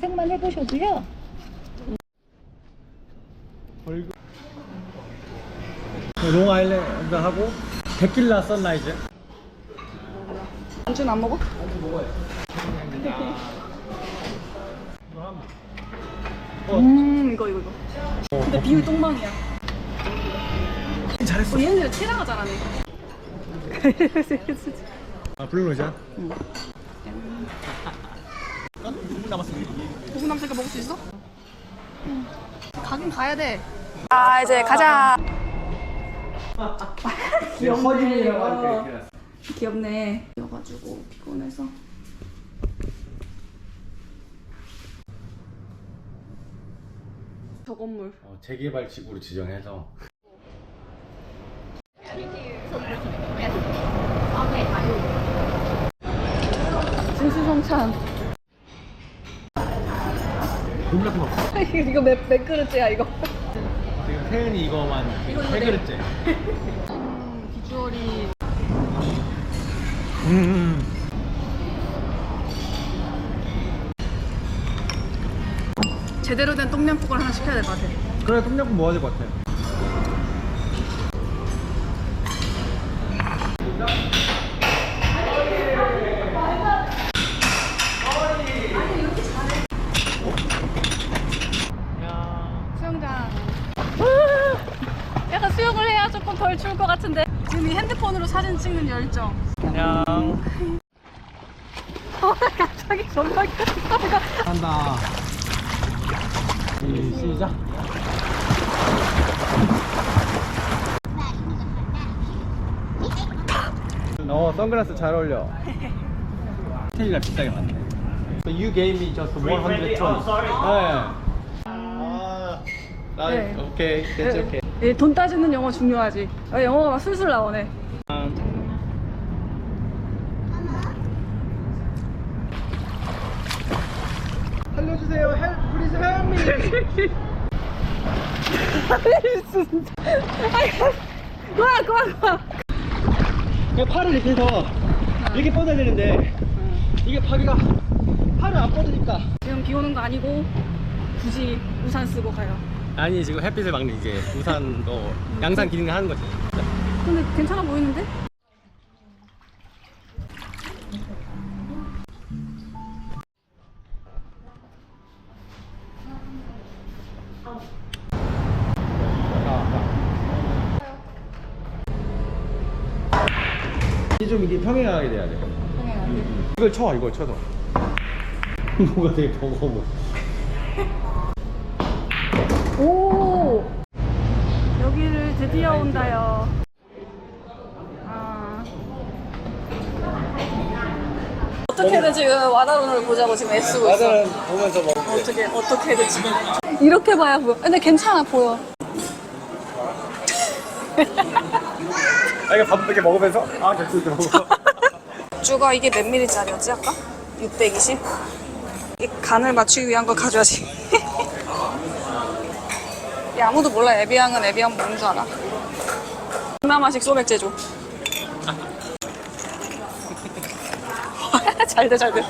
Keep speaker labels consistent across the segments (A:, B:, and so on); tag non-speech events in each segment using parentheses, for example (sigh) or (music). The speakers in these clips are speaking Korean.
A: 생만 해보셔도요.
B: 롱아일랜드 하고 데킬라 선라이즈.
C: 안주는 안 먹어? 음 이거 이거 이거. 근데 비율 똥망이야.
B: 잘했어.
C: 어, 얘네들 테라가 잘하네.
B: 아 블루로션? 응. 5분 남았습니다
C: 남새가 먹을 수 있어? 가긴 가야 돼. 아 이제 가자. 귀엽네. 어. 귀엽네. 여가지고 피곤해서. 저 건물.
B: 어, 재개발 지구로 지정해서
C: 진수성찬.
B: 돈 같은 거 없어
C: 이거 몇, 몇 그릇째야 이거?
B: 지금 세은이 이거만 세 그릇째 (laughs)
C: 음, 비주얼이
B: 음.
C: 제대로 된 똠양꿍을 하나 시켜야 될 것 같아.
B: 그래 똠양꿍 먹어야 될 것 같아
C: 수영장. 약간 수영을 해야 조금 덜 추울 것 같은데. 지금 이 찍는 열정.
B: 안녕
C: 갑자기 존나 깜짝이야.
B: 한다 시- 시작 어 선글라스 잘 어울려 스테이가 비싸게 맞네 So you gave me just 120 네. 아, 나
C: 네.
B: 오케이, that's okay.
C: 예, 돈 따지는 영어 중요하지. 아, 영어가 막 술술 나오네.
B: 살려 주세요, help, please help me.
C: 진짜. 아이, 그만, 그만.
B: 그냥 팔을 이렇게 해서 이렇게 뻗어야 되는데 이게 파기가 팔을 안 뻗으니까.
C: 지금 비 오는 거 아니고 굳이 우산 쓰고 가요.
B: 아니 지금 햇빛을 막는 이제 우산도 양산 기능을 하는 거지.
C: 근데 괜찮아 보이는데?
B: 좀 이게 평행하게 돼야 돼. 이걸 쳐, 이걸 쳐서. (laughs) 뭐가 되게 버거워. (laughs)
C: 오! 여기를 드디어 온다요. 아. 어떻게든 지금 와다론을 보자고 지금 애쓰고 있어.
B: 나는 보면서 먹.
C: 어떻게, 어떻게든 지금. 이렇게 봐야 보여. 근데 괜찮아, 보여. (laughs)
B: 아 이거 밥 이렇게 먹으면서 아 됐어 먹어.
C: 쭈가 이게 몇 밀리짜리였지 아까? 620? 이 간을 맞추기 위한 걸 가져야지 (laughs) 야 아무도 몰라 에비앙은 에비앙 뭔 줄 알아 동남아식 소맥 제조 (laughs) 잘돼 잘돼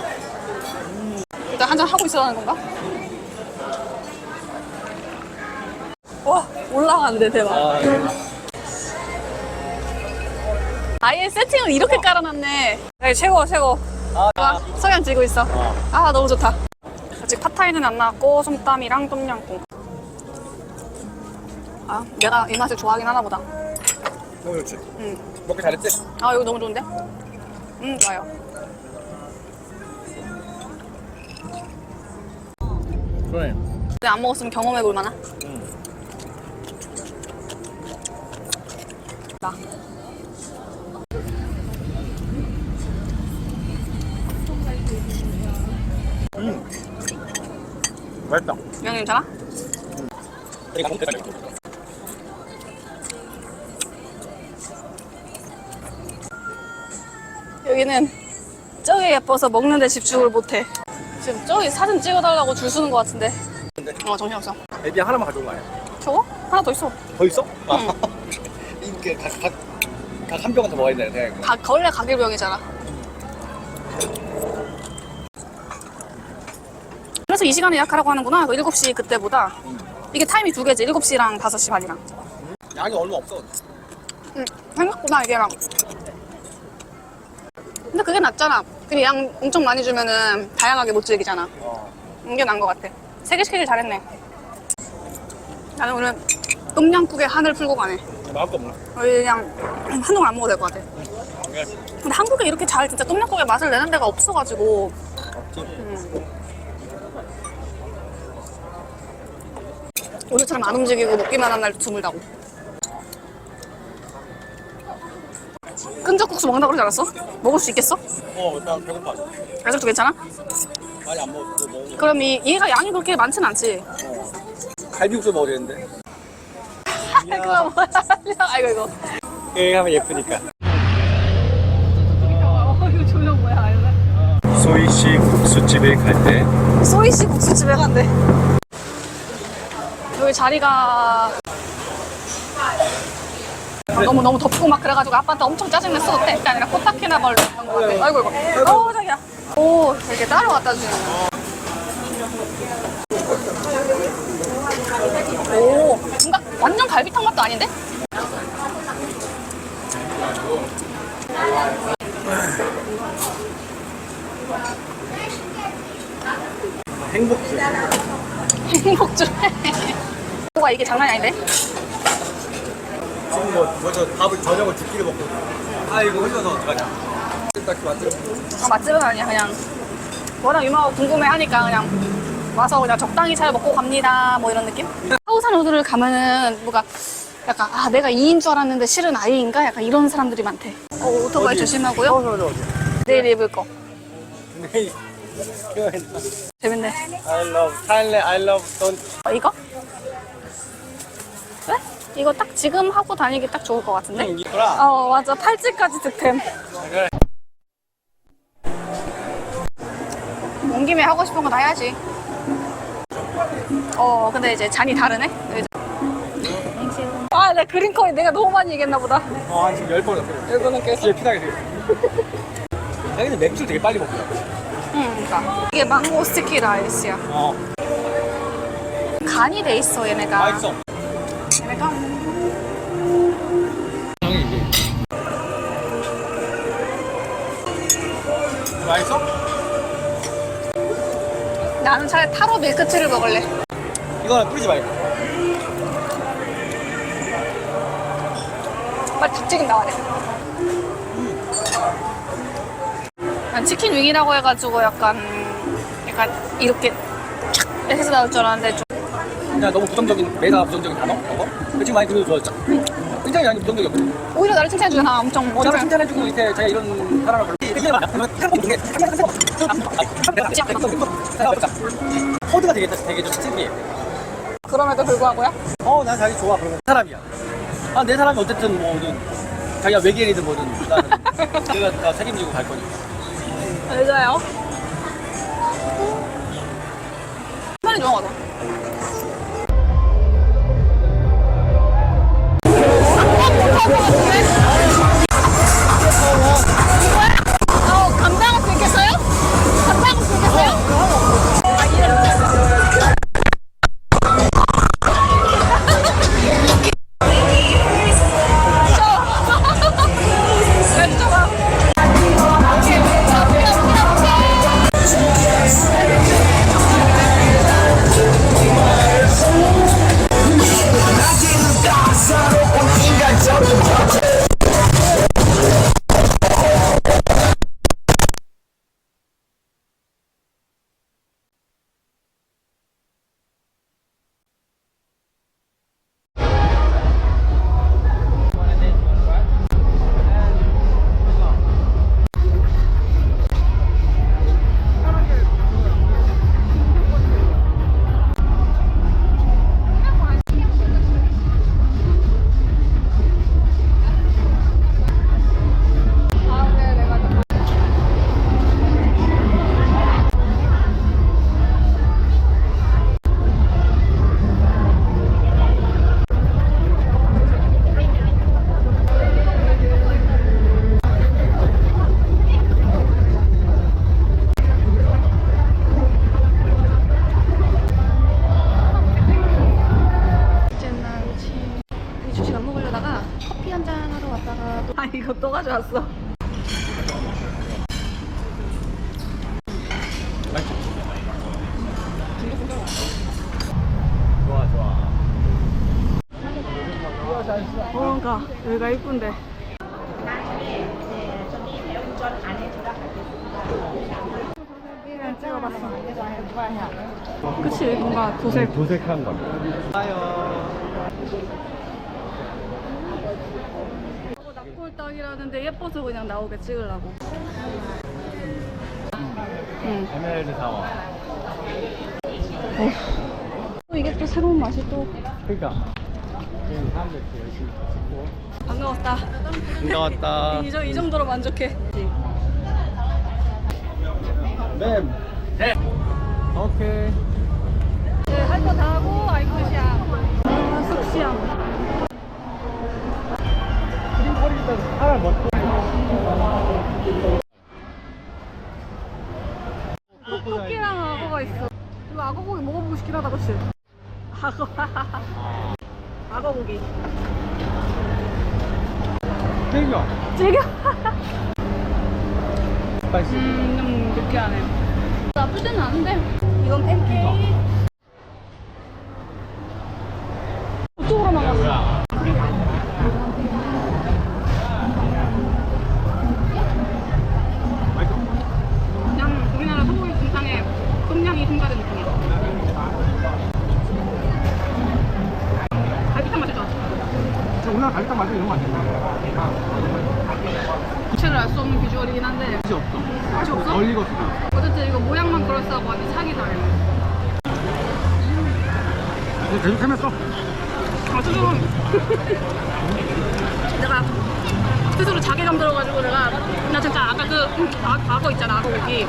C: 일단 한잔 하고 있어야 하는 건가? 와 올라가는데 대박
B: 아, 네.
C: 아예 세팅을 이렇게 깔아놨네. 네, 최고, 최고. 아, 석양 지고 있어. 아, 너무 좋다. 아직 팟타이는 안 나왔고, 솜땀이랑 똠양꿍. 아, 내가 이 맛을 좋아하긴 하나 보다.
B: 너무 좋지.
C: 응.
B: 먹기 잘했지?
C: 아, 이거 너무 좋은데? 음, 좋아요.
B: 그래.
C: 근데 안 먹었으면 경험해볼 만한?
B: 맛있다.
C: 면 괜찮아? 여기는 저기 예뻐서 먹는데 집중을 못해. 지금 저기 사진 찍어달라고 줄 서는 것 같은데. 어, 정신없어.
B: 에비 하나만 가져온 거 아니야?
C: 저거? 하나 더 있어.
B: 더 있어? (laughs) 이게 각각한 병은 더 먹어야 되는 생각이.
C: 가, 원래 가길병이잖아. 그래서 이 시간에 예약하라고 하는구나. 그 7시 그때보다. 이게 타임이 두 개지. 7시랑 5시 반이랑.
B: 양이 얼마 없어.
C: 응, 생각보다 이게랑. 근데 그게 낫잖아. 근데 양 엄청 많이 주면은 다양하게 못 즐기잖아.
B: 어.
C: 이게 나은 것 같아. 세개 시키길 잘했네. 나는 오늘 똠양국에 한을 풀고 가네.
B: 먹어.
C: 그냥 한동안 안 먹어도 될 것 같아. 근데 한국에 이렇게 잘 진짜 똠양국의 맛을 내는 데가 없어가지고 오늘처럼 안 움직이고 먹기만 한 날도 드물다고. 끈적국수 먹는다고 그러지 않았어? 먹을 수 있겠어?
B: 어, 나 배고파.
C: 아직도 괜찮아?
B: 많이 안 먹어. 뭐,
C: 그럼 이, 얘가 양이 그렇게 많진 않지?
B: 갈비국수 먹어야 되는데. (laughs)
C: 그거 뭐야? (laughs) 아이고 이거.
B: 여기 하면 예쁘니까.
C: 어, 이거 조명 뭐야?
B: 소이식 국수집에 갈 때
C: 소이씨 국수집에 간대. 여기 자리가 너무 너무 덥고 막 그래가지고 아빠한테 엄청 짜증냈어. 그때 그게 아니라 코타키나 벌로 했던 거 같아. 아이고 이거. 어 자기야. 오 이렇게 따로 갖다 주는 오 뭔가 완전 갈비탕 맛도 아닌데?
B: 행복주.
C: 행복 좀 해. 뭐가 이게 장난이 아닌데?
B: 지금 뭐 먼저 밥을 저녁을 두 끼를 먹고. 아 이거 흘려서 어떡하냐. 딱히 만들.
C: 아, 맛집은 아니야 그냥 워낙 유명하고 궁금해하니까 그냥 와서 그냥 적당히 잘 먹고 갑니다 뭐 이런 느낌? 하우산 호텔을 가면은 뭐가 약간 아 내가 2인 줄 알았는데 실은 아이인가? 약간 이런 사람들이 많대 어, 오토바이
B: 어디?
C: 조심하고요
B: 어디 어디 어디.
C: 내일 입을 거
B: 네.
C: 재밌네
B: I love Thailand. I love don't.
C: 어, 이거? 왜? 이거 딱 지금 하고 다니기 딱 좋을 것 같은데?
B: 이거라.
C: 어 맞아 팔찌까지 득템
B: 그래.
C: 온 김에 하고 싶은 거 다 해야지. 어, 근데 이제 잔이 다르네? 아, 나 그린커인 내가 너무 많이 얘기했나 보다.
B: 어, 한 지금 열 번. 넘게.
C: 이거는 깼어.
B: 뒤에 피나게 돼. (laughs) 나 근데 맥주 되게 빨리 먹더라.
C: 응, 그니까. 이게 망고 스티키 라이스야.
B: 어.
C: 간이 돼 있어, 얘네가.
B: 맛있어.
C: 얘네가.
B: 이게. 맛있어?
C: 나는 차라리 타로 밀크티를 먹을래.
B: 이거는 뿌리지 말고.
C: 빨리 닭튀김 나와야 돼. 치킨 윙이라고 해가지고 약간, 약간 이렇게 촥 해서 나올 줄 알았는데 좀.
B: 그냥 너무 부정적인, 메가 부정적인 단어? 이거? 그 지금 많이 들으면 좋아졌잖아. 굉장히 많이 부정적이었거든.
C: 오히려 나를 칭찬해주잖아. 엄청
B: 저를
C: 엄청.
B: 칭찬해주고 이렇게 자기가 이런 사람을 별로. 그게 맞아. 코드가 되게, 되게 좀 특이해.
C: 그럼에도 불구하고요.
B: 어, 난 자기 좋아. 그러면 사람이야. 아, 내 사람이 어쨌든 뭐든 자기가 외계인이든 뭐든 나는 (laughs) 내가 다 책임지고 갈 거니까.
C: 맞아요. 빨리 넘어가자. 뭔가 여기가 이쁜데. 찍어봤어. 그치 뭔가 도색.
B: 도색한 거. 아요.
C: 어, 납골당이라는데 예뻐서 그냥 나오게 찍으려고. 응.
B: 에메랄드 사원.
C: 또 이게 또 새로운 맛이 또.
B: 그러니까. 지금 사람들 이렇게 열심히 찍고.
C: 반가웠다.
B: 반가웠다. (laughs)
C: 이, 저- 이 정도로 만족해.
B: 맴. 네. 오케이.
C: 네, 할거 다 하고. 아, 숙시양.
B: 그림 거리 일단 하나 먹고.
C: 토끼랑 악어가 있어. 이거 악어 고기 먹어보고 싶긴 하다, 그치? (laughs) 악어. 악어 고기.
B: 땡겨.
C: 즐겨.
B: 스파이시. (laughs)
C: 음, 좀 느끼하네. 나쁘지는 않은데. 이건 팬케이크. 이쪽으로만 갔어.
B: 계속 헤맸어.
C: 아, 스스로 내가 스스로 자괴감 들어가지고 내가 나 진짜 아까 그 음, 아, 악어 있잖아 악어 고기.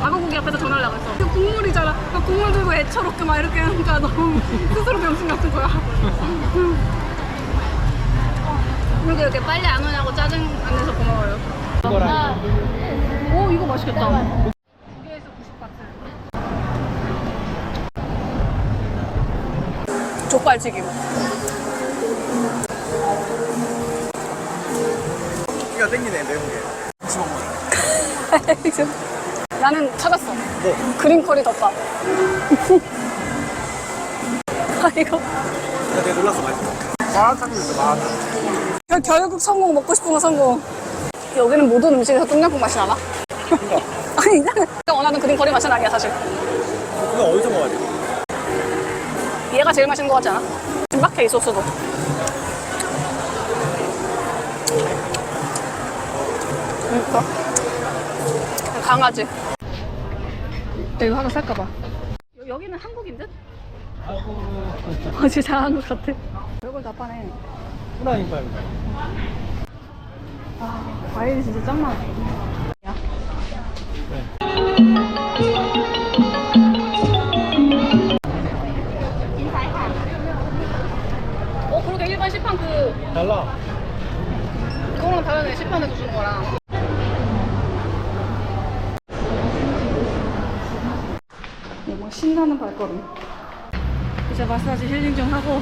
C: 악어 고기 앞에서 전화를 나갔어. 그 국물이잖아. 그 국물 들고 애처롭게 막 이렇게 하니까 너무 (laughs) 스스로 병신 같은 거야. (laughs) 그리고 이렇게 빨리 안 오냐고 짜증 안 내서 고마워요.
B: 이거랑.
C: 오 이거 맛있겠다 두 개에서 90바트 족발 튀김
B: 키가 땡기네 매운 게. (laughs)
C: 나는 찾았어.
B: 뭐?
C: 그린 커리 덮밥. (laughs) 아 이거
B: 나 되게 놀랐어 맛있어. 마라탕도 있어 마라탕.
C: 결- 결국 성공 먹고 싶은 거 성공. 여기는 모든 음식에서 똠양꿍 맛이 나나? (laughs) 아니 나는 내가 원하는 그린 커리 맛은 아니야 사실. 얘가 제일 맛있는 거 같지 않아? 진박해 이 소스도. 그러니까 강아지. 나 이거 하나 살까 봐. 여- 여기는 한국인 듯? 아 진짜 한국 같아. 별걸 다 파네.
B: 후라이팬.
C: 아 과일이 진짜 짱 많아. 시판 그
B: 달라.
C: 이거랑 다르네 시판에서 주는 거랑. 뭐 신나는 발걸음. 이제 마사지 힐링 좀 하고.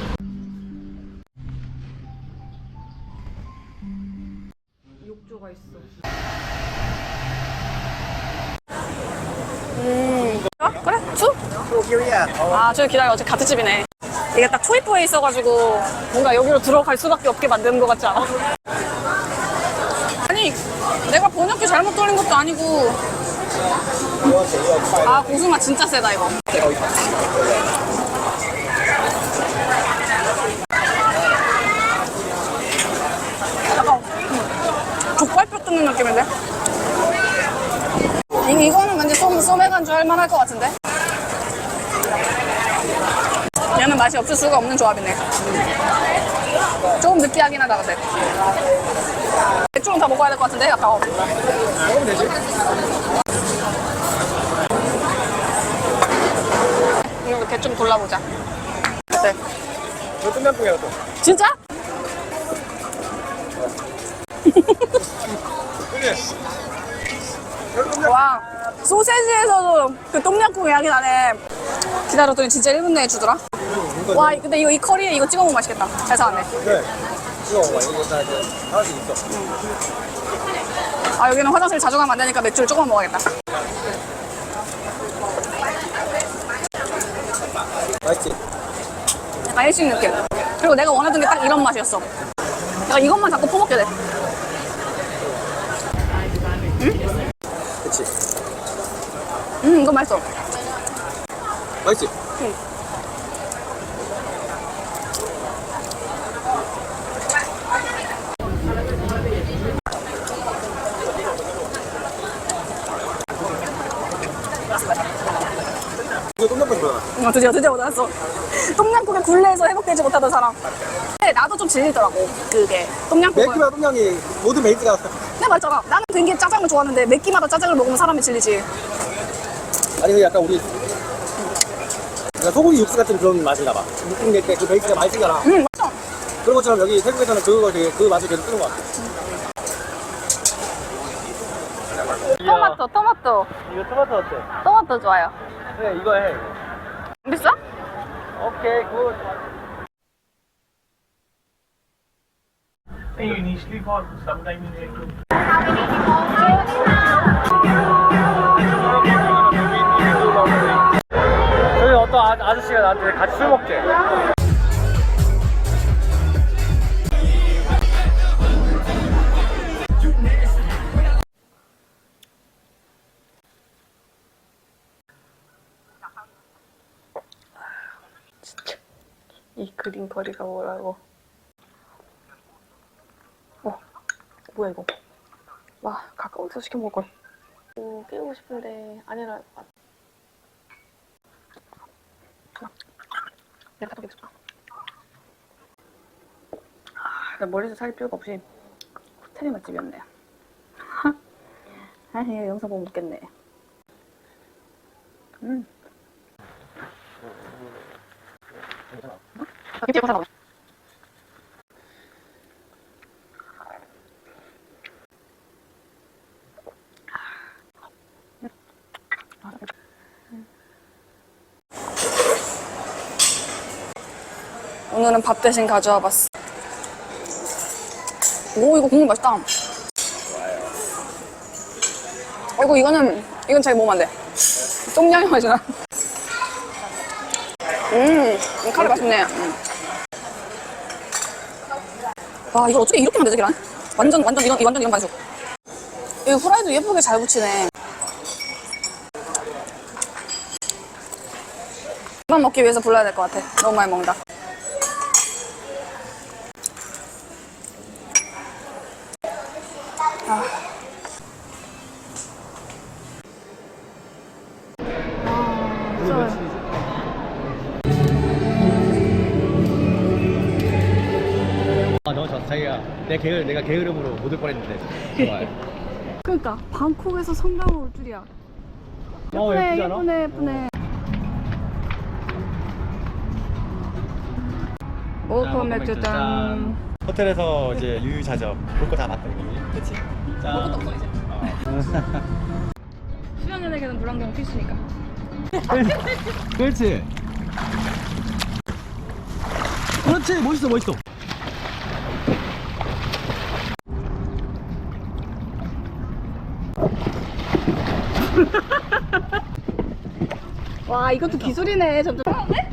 C: 욕조가 있어. 음. 아, 그래? 주?
B: 여기야.
C: 아, 저기 기다려. 어제 같은 집이네. 이게 딱 초입부에 있어가지고 뭔가 여기로 들어갈 수밖에 없게 만드는 것 같지 않아? 아니, 내가 번역기 잘못 돌린 것도 아니고. 아, 고수맛 진짜 세다, 이거. 약간 족발뼈 뜯는 느낌인데? 이, 이거는 왠지 좀 소맥 안주 할 만할 것 같은데? 얘는 맛이 없을 수가 없는 조합이네. 조금 느끼하긴 하다, 근데. 맥주는 다 먹어야 될 것 같은데, 아까.
B: 먹으면 되지.
C: 이렇게 좀 골라보자. 네.
B: 이거 똠양꿍이야 또.
C: 진짜? 와, 소세지에서도 그 똠양꿍 향이 나네. 기다렸더니 진짜 1분 내에 주더라. 와, 근데 이거 이 커리에 이거 찍어 먹으면 맛있겠다. 잘 사왔네.
B: 네. 찍어 먹어. 이거 다 이제 하나씩 있어.
C: 아 여기는 화장실 자주 가면 안 되니까 맥주를 조금 먹어야겠다.
B: 맛있지?
C: 약간 일식 느낌. 그리고 내가 원하던 게 딱 이런 맛이었어. 내가 이것만 자꾸 퍼먹게 돼.
B: 그치?
C: 음 이거 맛있어.
B: 맛있지? 이 거 똥장pan 좋아.
C: 어, 드디어 드디어 얻어놨어. 똥냥국에 굴레에서 회복되지 못하던 사람. 근데 나도 좀 질리더라고. 그게 똥냥국을.
B: 맥주랑 똥장이 모든 베이스가 (laughs)
C: 내가 말했잖아. 나는 되게 짜장을 좋아하는데 몇 끼마다 짜장을 먹으면 사람이 질리지.
B: 아니 그 약간 우리 약간 소고기 육수 같은 그런 맛인가 봐. 느낌 낼때 그 베이스가 맛있잖아.
C: 음 맞아.
B: 그런 것처럼 여기 태국에서는 그거 되게 그 맛을 계속 쓰는 것 같아.
C: 토마토 토마토
B: 이거 토마토 어때?
C: 토마토 좋아요.
B: 그래 이거 해.
C: 비싸?
B: 오케이 굿.
A: You initially called sometime in April.
B: 저기 어떤 아, 아저씨가 나한테 같이 술 먹재.
C: 그린 거리가 뭐라고? 어, 뭐야 이거? 와, 가까워서 시켜 먹을 걸. 오, 끼우고 싶은데 아니라. 아. 내가 갖다 놓겠다. 아, 나 머리도 살 필요가 없이 호텔이 맛집이었네. (laughs) 아, 영상 보면 웃겠네. 음. 봐. 오늘은 밥 대신 가져와 봤어. 오, 이거 국물 맛있다. 어이구, 이거는, 이건 잘 먹으면 안 돼. 똥냥이 맛이 나. 음, 이 카레 맛있네. 음. 와, 이걸 어떻게 이렇게 만들지, 계란? 완전, 완전 이런, 완전 이런 반숙. 이 후라이도 예쁘게 잘 붙이네. 이만 먹기 위해서 불러야 될 것 같아. 너무 많이 먹는다.
B: 내 게으 내가 게으름으로 못 올 뻔했는데 좋아요. (laughs)
C: 그러니까 방콕에서 성당을 올 줄이야.
B: 어 예쁘지 않아?
C: 예쁘네, 예쁘네. 모코 맥주 짠.
B: 호텔에서 이제 유유자적 볼 거 다 봤다 이거. 그렇지. 자.
C: 없어 이제. (laughs) 수영연에게는 물안경 필수니까.
B: 그렇지. 그렇지 멋있어 멋있어.
C: 와 이것도 기술이네 점점. 네?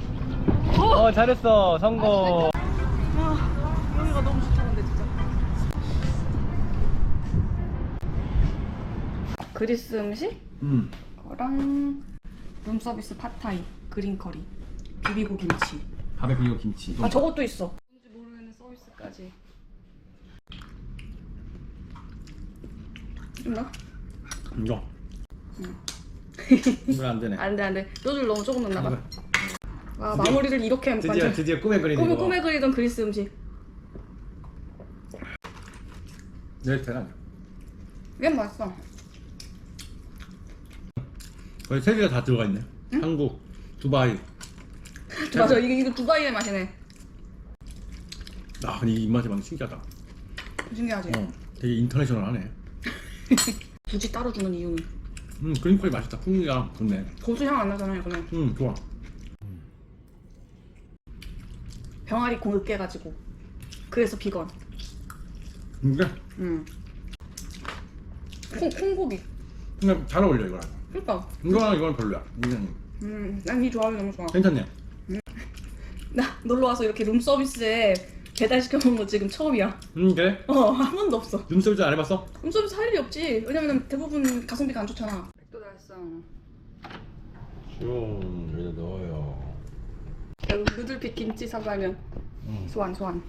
B: 어 잘했어 성공.
C: 여기가 너무 좋다 근데 진짜. 그리스 음식?
B: 음.
C: 거랑 룸서비스 팟타이, 그린커리, 비비고 김치.
B: 밥에 비벼 김치.
C: 아 저것도 있어. 뭔지 모르는 서비스까지. 좀 넣어?
B: 이거. 이거 안 되네.
C: 안돼 안돼. 요즘 너무 조금 넣나 봐.
B: 이거.
C: 와 마무리를 이렇게
B: 드디어
C: 완전
B: 드디어 꿈에 그리는
C: 꿈에
B: 이거.
C: 꿈에 그리던 그리스 음식.
B: 네 대단.
C: 이게 맛있어.
B: 거의 세 개가 다 들어가 있네. 한국, 두바이. (laughs)
C: 맞아 이게 이거 두바이의 맛이네.
B: 아, 근데 이 입맛이 많이 신기하다.
C: 신기하지?
B: 어, 되게 인터내셔널하네. (laughs)
C: 굳이 따로 주는 이유는
B: 음, 그린콜이 맛있다. 풍미가 좋네.
C: 고수 향 안 나잖아요 이거는.
B: 음, 좋아.
C: 병아리 콩 으깨가지고. 그래서 비건.
D: 근데
C: 음. 콩, 콩고기.
D: 그냥 잘 어울려 이거랑.
C: 그러니까.
D: 이거랑 이건 별로야. 이건
C: 음, 난 이 조합이 너무 좋아.
D: 괜찮네. (laughs)
C: 나 놀러 와서 이렇게 룸 서비스에 배달 시켜 먹은 거 지금 처음이야.
D: 음 그래?
C: 어, 한 번도 없어.
D: 룸서비스 안 해봤어?
C: 룸 서비스 할 일이 없지. 왜냐면 대부분 가성비가 안 좋잖아. 백도 달성.
D: 좀 여기다 넣어요.
C: 여기 누들빛 김치 사발면
D: 음.
C: 소환 소환.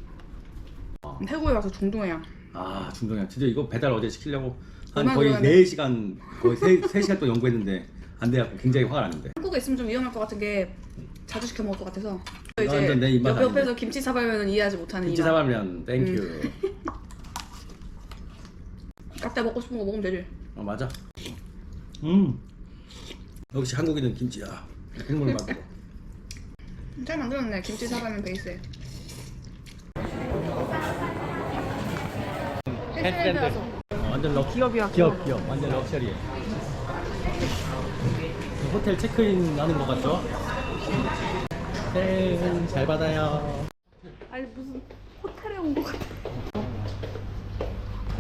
C: 태국에 와서 중동해야.
B: 아 중동이야 진짜 이거 배달 어제 시키려고 한
C: 얼마나
B: 거의
C: 들어가네?
B: 4시간 거의 3, 세시간또 연구했는데 안 돼갖고 굉장히 화가 났는데
C: 한국에 있으면 좀 위험할 것 같은 게 자주 시켜 먹을 것 같아서.
B: 완전 내 입맛
C: 옆. 옆에서 김치 사발면은 이해하지 못하는
B: 김치
C: 이맛.
B: 사발면 땡큐
C: 각자 (laughs) 먹고 싶은 거 먹으면 되지.
B: 어 맞아. 음. 역시 한국인은 김치야. 행복을 받고 (laughs)
C: 잘 만들었네 김치 사발면 베이스에.
B: 햇밴드 어, 완전 럭
C: 기업이야,
B: 기업 기업 완전 럭셔리해. 호텔 체크인 하는 거 같죠? 네, 잘 받아요
C: 아니 무슨 호텔에 온 것 같아.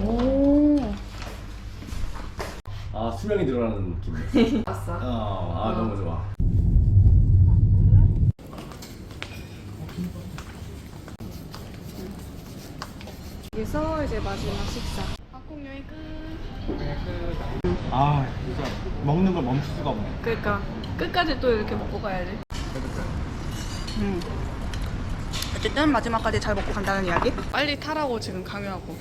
C: 오.
B: 아 수명이 늘어나는 느낌 (laughs)
C: 왔어.
B: 어, 아 너무 좋아
C: 여기서 이제 마지막 식사. 한국 여행 끝.
B: 아 진짜 먹는 걸 멈출 수가 없네
C: 그러니까 끝까지 또 이렇게 먹고 가야지. 음. 어쨌든 마지막까지 잘 먹고 간다는 이야기. 빨리 타라고 지금 강요하고.